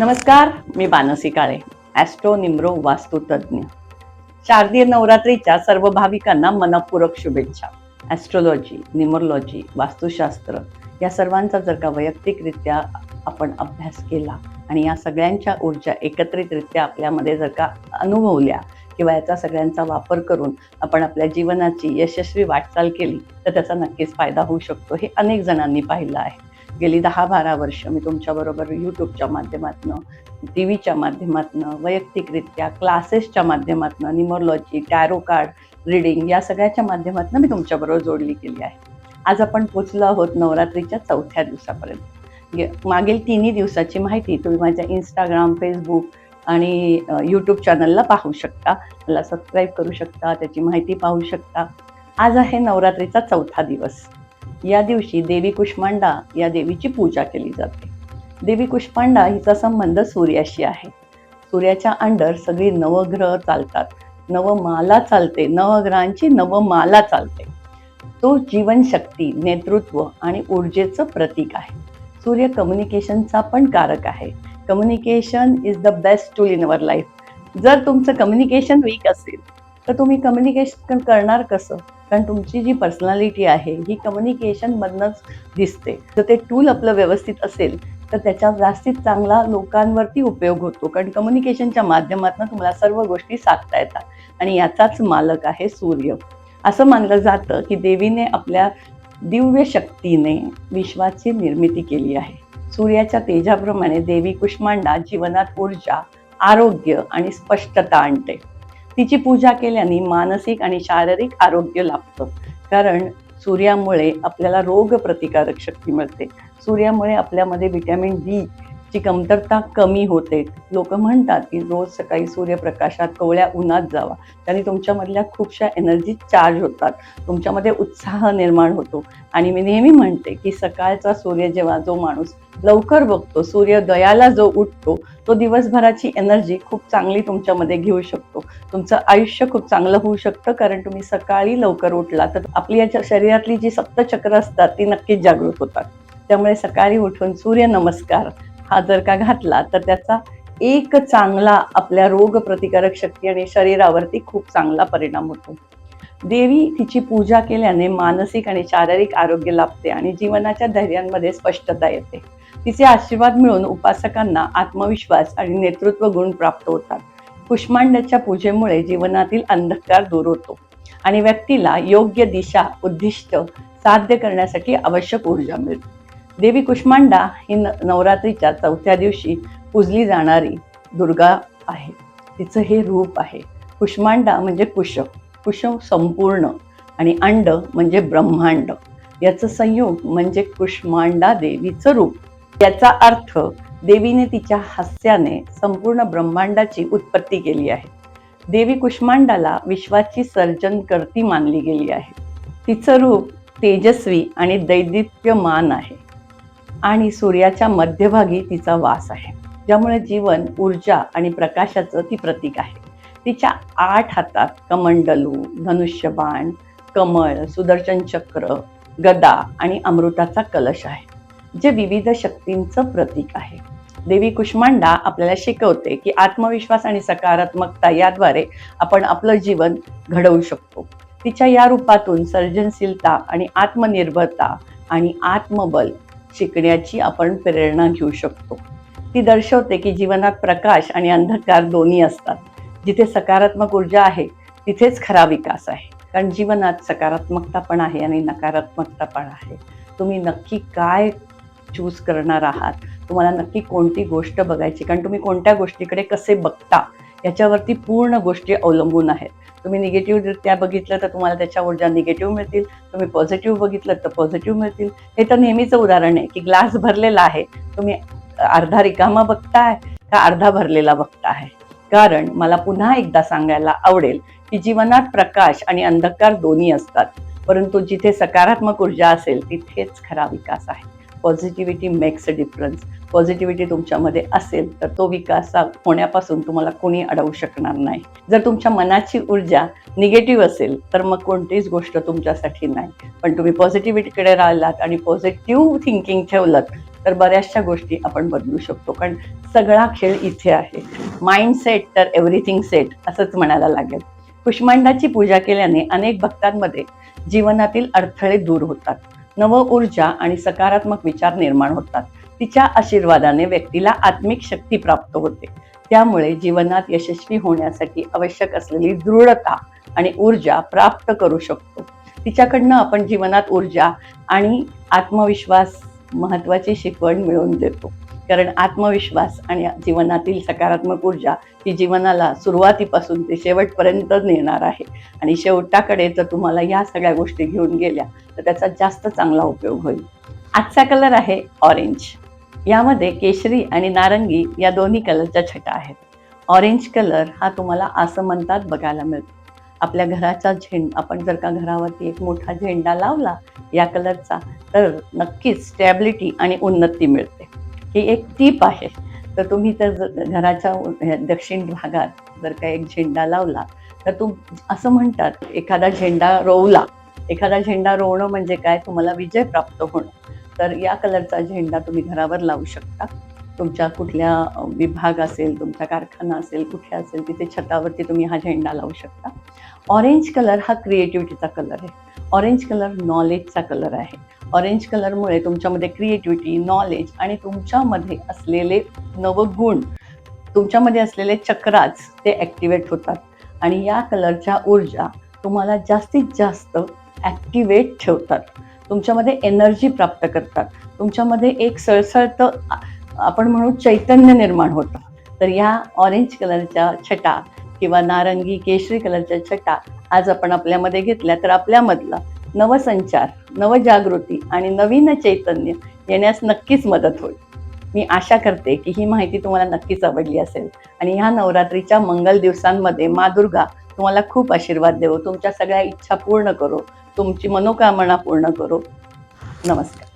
नमस्कार मी बानसी काळे ॲस्ट्रो निम्रो वास्तुतज्ञ. शारदीय नवरात्रीच्या सर्व भाविकांना मनपूरक शुभेच्छा. ॲस्ट्रोलॉजी निमोलॉजी वास्तुशास्त्र या सर्वांचा जर का वैयक्तिकरित्या आपण अभ्यास केला आणि या सगळ्यांच्या ऊर्जा एकत्रितरित्या आपल्यामध्ये जर का अनुभवल्या किंवा याचा सगळ्यांचा वापर करून आपण आपल्या जीवनाची यशस्वी वाटचाल केली तर त्याचा नक्कीच फायदा होऊ शकतो हे अनेक जणांनी पाहिलं आहे. गेली दहा बारा वर्ष मी तुमच्याबरोबर यूट्यूबच्या माध्यमातून टी व्हीच्या माध्यमातून वैयक्तिकरित्या क्लासेसच्या माध्यमातून निमोलॉजी टॅरो कार्ड रिडिंग या सगळ्याच्या माध्यमातून मी तुमच्याबरोबर जोडली गेली आहे. आज आपण पोचलो आहोत नवरात्रीच्या चौथ्या दिवसापर्यंत. मागील तिन्ही दिवसाची माहिती तुम्ही माझ्या इंस्टाग्राम फेसबुक आणि यूट्यूब चॅनलला पाहू शकता. मला सबस्क्राईब करू शकता त्याची माहिती पाहू शकता. आज आहे नवरात्रीचा चौथा दिवस. या दिवशी देवी कुष्मांडा या देवीची पूजा केली जाते. देवी कुष्मांडा हिचा संबंध सूर्याशी आहे. सूर्याच्या अंडर सगळी नवग्रह चालतात. नवमाला चालते नवग्रहांची नवमाला चालते. तो जीवनशक्ती नेतृत्व आणि ऊर्जेचं प्रतीक आहे. सूर्य कम्युनिकेशनचा पण कारक आहे. Communication is the best tool in our life जर तुमचं कम्युनिकेशन वीक असेल तर तुम्ही कम्युनिकेशन करणार कसं? कारण तुमची जी पर्सनॅलिटी आहे ही कम्युनिकेशनमधनंच दिसते. जर ते टूल आपलं व्यवस्थित असेल तर त्याचा जास्तीत चांगला लोकांवरती उपयोग होतो. कारण कम्युनिकेशनच्या माध्यमातून तुम्हाला सर्व गोष्टी साधता येतात. आणि याचाच मालक आहे सूर्य. असं मानलं जातं की देवीने आपल्या दिव्य शक्तीने विश्वाची निर्मिती केली आहे. सूर्याच्या तेजाप्रमाणे देवी कुष्मांडा जीवनात ऊर्जा आरोग्य आणि स्पष्टता आणते. तिची पूजा केल्याने मानसिक आणि शारीरिक आरोग्य लाभतं. कारण सूर्यामुळे आपल्याला रोग प्रतिकारक शक्ती मिळते. सूर्यामुळे आपल्यामध्ये व्हिटॅमिन डी ची कमतरता कमी होते. लोक म्हणतात की रोज सकाळी सूर्यप्रकाशात कोवळ्या उन्हात जावा. त्याने तुमच्यामधल्या खूपशा एनर्जी चार्ज होतात. तुमच्यामध्ये उत्साह निर्माण होतो. आणि मी नेहमी म्हणते की सकाळचा सूर्य जेव्हा जो माणूस लवकर बघतो सूर्योदयाला जो उठतो तो दिवसभराची एनर्जी खूप चांगली तुमच्यामध्ये घेऊ शकतो. तुमचं आयुष्य खूप चांगलं होऊ शकतं कारण तुम्ही सकाळी लवकर उठला तर आपली याच्या शरीरातली जी सप्तचक्र असतात ती नक्कीच जागृत होतात. त्यामुळे सकाळी उठून सूर्य नमस्कार हा जर का घातला तर त्याचा एक चांगला आपल्या रोग प्रतिकारक शक्ती आणि शरीरावरती खूप चांगला परिणाम होतो. देवी तिची पूजा केल्याने मानसिक आणि शारीरिक आरोग्य लाभते आणि जीवनाच्या धैर्यांमध्ये स्पष्टता येते. तिचे आशीर्वाद मिळून उपासकांना आत्मविश्वास आणि नेतृत्व गुण प्राप्त होतात. कुष्मांड्याच्या पूजेमुळे जीवनातील अंधकार दूर होतो आणि व्यक्तीला योग्य दिशा उद्दिष्ट साध्य करण्यासाठी आवश्यक ऊर्जा मिळते. देवी कुष्मांडा ही न नवरात्रीच्या चौथ्या दिवशी पूजली जाणारी दुर्गा आहे. तिचं हे रूप आहे. कुष्मांडा म्हणजे कुश. कुश संपूर्ण आणि अंड म्हणजे ब्रह्मांड. याचं संयोग म्हणजे कुष्मांडा देवीचं रूप. याचा अर्थ देवीने तिच्या हास्याने संपूर्ण ब्रह्मांडाची उत्पत्ती केली आहे. देवी कुष्मांडाला विश्वाची सर्जनकर्ती मानली गेली आहे. तिचं रूप तेजस्वी आणि दैदित्यमान आहे. आणि सूर्याच्या मध्यभागी तिचा वास आहे ज्यामुळे जीवन ऊर्जा आणि प्रकाशाचं ती प्रतीक आहे. तिच्या आठ हातात कमंडलू धनुष्यबाण कमळ सुदर्शन चक्र गदा आणि अमृताचा कलश आहे जे विविध शक्तींचं प्रतीक आहे. देवी कुष्मांडा आपल्याला शिकवते की आत्मविश्वास आणि सकारात्मकता याद्वारे आपण आपलं जीवन घडवू शकतो. तिच्या या रूपातून सर्जनशीलता आणि आत्मनिर्भरता आणि आत्मबल शिकण्याची आपण प्रेरणा घेऊ शकतो. ती दर्शवते की जीवनात प्रकाश आणि अंधकार दोन्ही असतात. जिथे सकारात्मक ऊर्जा आहे तिथेच खरा विकास आहे. कारण जीवनात सकारात्मकता पण आहे आणि नकारात्मकता पण आहे. तुम्ही नक्की काय चूज करणार आहात? तुम्हाला नक्की कोणती गोष्ट बघायची? कारण तुम्ही कोणत्या गोष्टीकडे कसे बघता? याच्यावरती पूर्ण गोष्टी अवलंबून आहेत. तुम्ही निगेटिव्हरित्या बघितलं तर तुम्हाला त्याच्या ऊर्जा निगेटिव्ह मिळतील. तुम्ही पॉझिटिव्ह बघितलं तर पॉझिटिव्ह मिळतील. हे तर नेहमीचं उदाहरण आहे की ग्लास भरलेला आहे. तुम्ही अर्धा रिकामा बघताय का अर्धा भरलेला बघताय? कारण मला पुन्हा एकदा सांगायला आवडेल की जीवनात प्रकाश आणि अंधकार दोन्ही असतात. परंतु जिथे सकारात्मक ऊर्जा असेल तिथेच खरा विकास आहे. Positivity makes a difference positivity तुमच्यामध्ये असेल तर तो विकास होण्यापासून तुम्हाला कोणी अडवू शकणार नाही. जर तुमच्या मनाची ऊर्जा निगेटिव्ह असेल तर मग कोणतीच गोष्ट तुमच्यासाठी नाही. पण तुम्ही पॉझिटिव्हिटीकडे राहिलात आणि पॉझिटिव्ह थिंकिंग ठेवलं तर बऱ्याचशा गोष्टी आपण बदलू शकतो. कारण सगळा खेळ इथे आहे. माइंड सेट तर एव्हरीथिंग सेट असंच म्हणायला लागेल. कुष्मांडाची पूजा केल्याने अनेक भक्तांमध्ये जीवनातील अडथळे दूर होतात. नव ऊर्जा आणि सकारात्मक विचार निर्माण होतात. तिच्या आशीर्वादाने व्यक्तीला आत्मिक शक्ती प्राप्त होते. त्यामुळे जीवनात यशस्वी होण्यासाठी आवश्यक असलेली दृढता आणि ऊर्जा प्राप्त करू शकतो. तिच्याकडनं आपण जीवनात ऊर्जा आणि आत्मविश्वास महत्वाची शिकवण मिळवून देतो. कारण आत्मविश्वास आणि जीवनातील सकारात्मक ऊर्जा ही जीवनाला सुरुवातीपासून ते शेवटपर्यंत नेणार आहे. आणि शेवटाकडे जर तुम्हाला या सगळ्या गोष्टी घेऊन गेल्या तर त्याचा जास्त चांगला उपयोग होईल. आजचा कलर आहे ऑरेंज यामध्ये केशरी आणि नारंगी या दोन्ही कलरच्या छटा आहेत. ऑरेंज कलर हा तुम्हाला असं म्हणतात बघायला मिळतो. आपल्या घराचा झेंड आपण जर का घरावरती एक मोठा झेंडा लावला या कलरचा तर नक्कीच स्टॅबिलिटी आणि उन्नती मिळते. ही एक टीप आहे. तर तुम्ही तर घराच्या दक्षिण भागात जर का एक झेंडा लावला तर तुम असं म्हणतात एखादा झेंडा रोवला. एखादा झेंडा रोवणं म्हणजे काय? तुम्हाला विजय प्राप्त होणं. तर या कलरचा झेंडा तुम्ही घरावर लावू शकता. तुमच्या कुठल्या विभाग असेल तुमचा कारखाना असेल कुठे असेल तिथे छतावरती तुम्ही हा झेंडा लावू शकता. ऑरेंज कलर हा क्रिएटिव्हिटीचा कलर आहे. ऑरेंज कलर नॉलेजचा कलर आहे. ऑरेंज कलरमुळे तुमच्यामध्ये क्रिएटिव्हिटी नॉलेज आणि तुमच्यामध्ये असलेले नवगुण तुमच्यामध्ये असलेले चक्राच ते ॲक्टिवेट होतात. आणि या कलरच्या ऊर्जा तुम्हाला जास्तीत जास्त ॲक्टिवेट ठेवतात. तुमच्यामध्ये एनर्जी प्राप्त करतात. तुमच्यामध्ये एक सळसळतं आपण म्हणू चैतन्य निर्माण होतं. तर या ऑरेंज कलरच्या छटा किंवा नारंगी केशरी कलरच्या छटा आज आपण आपल्यामध्ये घेतल्या तर आपल्यामधला नवसंचार नवजागृती आणि नवीन चैतन्य येण्यास नक्कीच मदत होईल. मी आशा करते की ही माहिती तुम्हाला नक्कीच आवडली असेल आणि ह्या नवरात्रीच्या मंगल दिवसांमध्ये मा दुर्गा तुम्हाला खूप आशीर्वाद देवो. तुमच्या सगळ्या इच्छा पूर्ण करो. तुमची मनोकामना पूर्ण करो. नमस्कार.